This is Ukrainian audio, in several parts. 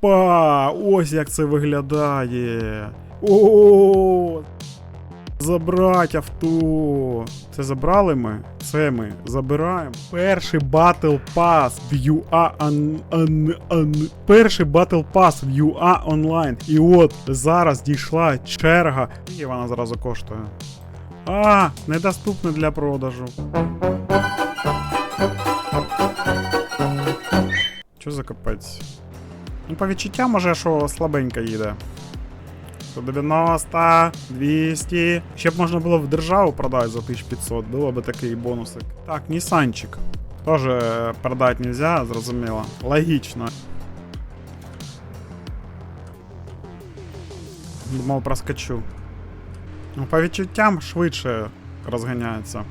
Опа! Ось як це виглядає. О! Забрать авто. Це забрали ми? Це ми забираємо. Перший Battle Pass в UA ан, ан, ан, Перший Battle Pass в UA онлайн. І от зараз дійшла черга. І вона зразу коштує. А, недоступне для продажу. Що за капець? Ну, по відчуттям, може, що слабенько їде. 190, 200. Ще б можна було в державу продати за 1500, було б такий бонусик. Так, Нісанчик. Тоже продати нельзя, зрозуміло. Логічно. Думав, проскочу. Ну, по відчуттям швидше розганяється.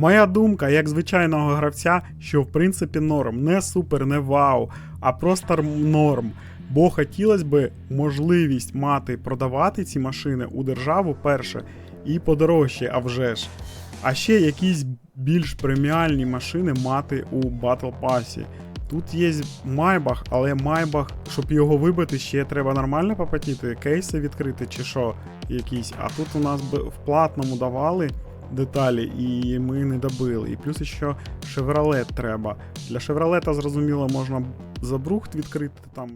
Моя думка, як звичайного гравця, що в принципі норм, не супер, не вау, а просто норм. Бо хотілося б можливість мати продавати ці машини у державу перше і подорожче, а вже ж. А ще якісь більш преміальні машини мати у Battle Pass. Тут є Майбах, але Майбах, щоб його вибити, ще треба нормально попотіти, кейси відкрити чи що якісь. А тут у нас б в платному давали деталі, і ми не добили. І плюс ще шевролет треба. Для шевролета, зрозуміло, можна забрухт відкрити там.